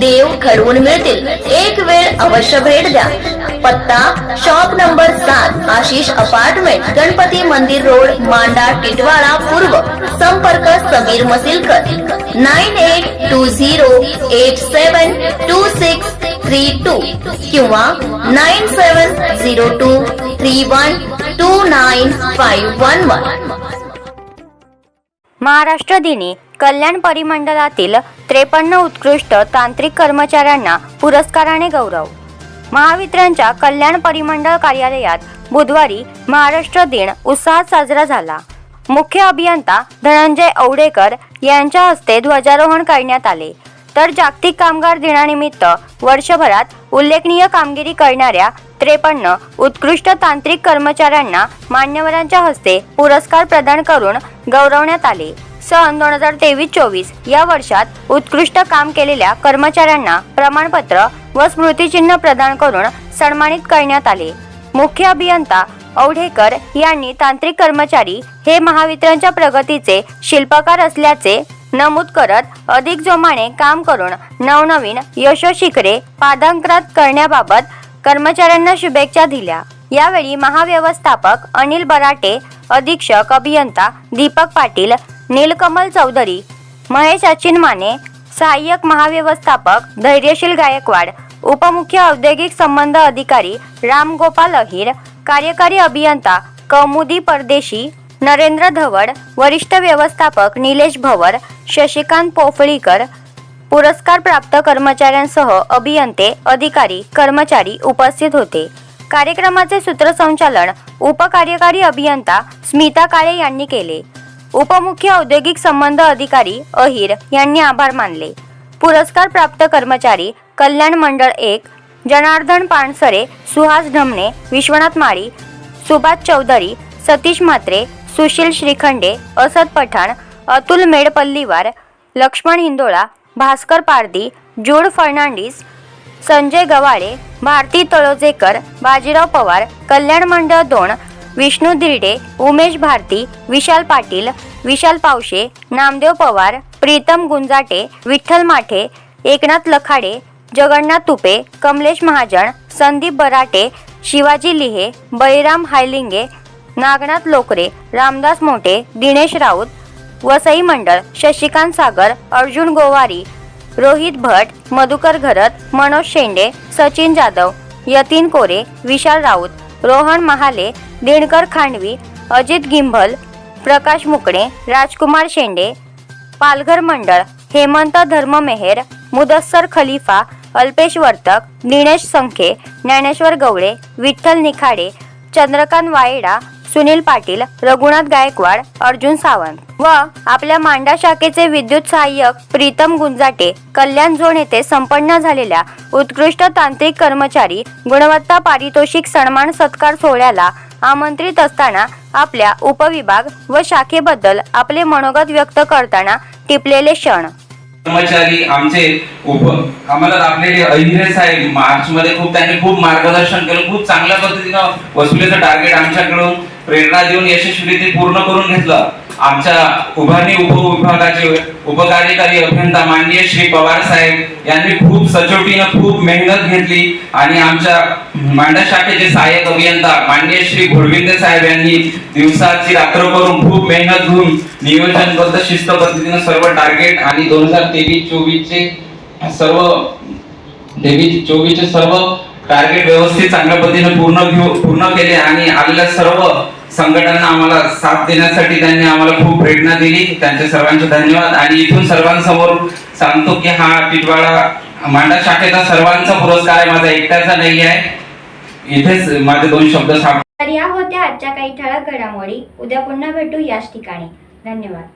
देव घडवून मिळतील. एक वेळ अवश्य भेट द्या. पत्ता शॉप नंबर सात आशिष अपार्टमेंट गणपती मंदिर रोड मांडा टिटवाळा पूर्व. संपर्क Sameer Masilkar. Nine eight two zero eight seven two six three two किंवा nine seven zero two three one two nine five one one. Maharashtra दिनी कल्याण परिमंडळातील त्रेपन्न उत्कृष्ट तांत्रिक कर्मचाऱ्यांना पुरस्काराने गौरव. महावितरणच्या कल्याण परिमंडळ कार्यालयात बुधवारी महाराष्ट्र दिन उत्साहात साजरा झाला. मुख्य अभियंता धनंजय औडेकर यांच्या हस्ते ध्वजारोहण करण्यात आले. तर जागतिक कामगार दिनानिमित्त वर्षभरात उल्लेखनीय कामगिरी करणाऱ्या त्रेपन्न उत्कृष्ट तांत्रिक कर्मचाऱ्यांना मान्यवरांच्या हस्ते पुरस्कार प्रदान करून गौरवण्यात आले. सन दोन हजार तेवीस चोवीस या वर्षात उत्कृष्ट काम केलेल्या कर्मचाऱ्यांना प्रमाणपत्र व स्मृतिचिन्ह प्रदान करून सन्मानित करण्यात आले. मुख्य अभियंता औढेकर यांनी तांत्रिक कर्मचारी हे महावितरणच्या प्रगतीचे शिल्पकार असल्याचे नमूद करत अधिक जोमाने काम करून नवनवीन यशोशिखरे पादांक्रात करण्याबाबत कर्मचाऱ्यांना शुभेच्छा दिल्या. यावेळी महाव्यवस्थापक अनिल बराटे अधीक्षक अभियंता दीपक पाटील नीलकमल चौधरी महेश अचिन माने सहाय्यक महाव्यवस्थापक धैर्यशील गायकवाड उपमुख्य औद्योगिक संबंध अधिकारी रामगोपाल अहिर कार्यकारी अभियंता कौमुदी परदेशी नरेंद्र धवड वरिष्ठ व्यवस्थापक निलेश भवर शशिकांत पोफळीकर पुरस्कार प्राप्त कर्मचाऱ्यांसह अभियंते अधिकारी कर्मचारी उपस्थित होते. कार्यक्रमाचे सूत्रसंचालन उपकार्यकारी अभियंता स्मिता काळे यांनी केले. उपमुख्य औद्योगिक संबंध अधिकारी अहिर यांनी आभार मानले. पुरस्कार प्राप्त कर्मचारी कल्याण मंडळ एक जनार्दन पानसरे सुहास ढमणे विश्वनाथ माळी सुभाष चौधरी सतीश म्हात्रे सुशील श्रीखंडे असद पठाण अतुल मेडपल्लीवार लक्ष्मण हिंदोळा भास्कर पारदी जूड फर्नांडिस संजय गवाळे भारती तळोजेकर बाजीराव पवार कल्याण मंडळ दोन विष्णू दिर्डे उमेश भारती विशाल पाटील विशाल पावशे नामदेव पवार प्रीतम गुंजाटे विठ्ठल माठे एकनाथ लखाडे जगन्नाथ तुपे कमलेश महाजन संदीप बराटे शिवाजी लिहे बळीराम हायलिंगे नागनाथ लोकरे रामदास मोठे दिनेश राऊत वसई मंडळ शशिकांत सागर अर्जुन गोवारी रोहित भट मधुकर घरत मनोज शेंडे सचिन जाधव यतीन कोरे विशाल राऊत रोहन महाले दिनकर खांडवी अजित गिंभल प्रकाश मुकडे राजकुमार शेंडे पालघर मंडळ हेमंत धर्ममेहेर मुदस्सर खलिफा अल्पेश वर्तक दिनेश संखे ज्ञानेश्वर गवळे विठ्ठल निखाडे चंद्रकांत वायडा सुनील पाटील रघुनाथ गायकवाड अर्जुन सावंत व आपल्या मांडा शाखेचे विद्युत सहाय्यक प्रीतम गुंजाटे कल्याण झोन येथे संपन्न झालेल्या उत्कृष्ट तांत्रिक कर्मचारी गुणवत्ता पारितोषिक सन्मान सत्कार सोहळ्याला आमंत्रित असताना आपल्या उपविभाग व शाखेबद्दल आपले मनोगत व्यक्त करताना टिपलेले क्षण. कर्मचारी आमचे उप आम्हाला लाभलेले अहिरे साहेब मार्च मध्ये खूप त्यांनी खूप मार्गदर्शन केलं खूप चांगल्या पद्धतीनं वसुलीचं टार्गेट आमच्याकडून प्रेरणा देऊन यशस्वी पूर्ण करून घेतलं. आमच्या उभारणी उपविभागाचे उपकार्यकारी अभियंता माननीय श्री पवार साहेब यांनी खूप सचोटीनं खूप मेहनत घेतली आणि आमच्या मांडा शाखेचे सहाय्यक अभियंता माननीय श्री घोडविंदे साहेब यांनी दिवसाची रात्र करून खूप मेहनत घेऊन नियोजनबद्ध शिस्त पद्धतीनं सर्व टार्गेट आणि दोन हजार तेवीस चोवीस चे सर्व तेवीस चोवीस चे सर्व टार्गेट व्यवस्थित चांगल्या पद्धतीने पूर्ण घेऊ पूर्ण केले आणि आलेल्या सर्व संघटना आम्हाला साथ देण्यासाठी त्यांनी आम्हाला खूप प्रेरणा दिली. त्यांचे सर्वांचे धन्यवाद. आणि इथून सर्वांसमोर सांगतो की हा टिटवाळा मांडा शाखेचा सर्वांचा पुरस्कार आहे. माझा एकट्याचा नाही आहे. इथेच माझे दोन शब्द सांग तर या होत्या आजच्या काही ठळक घडामोडी. उद्या पुन्हा भेटू याच ठिकाणी. धन्यवाद.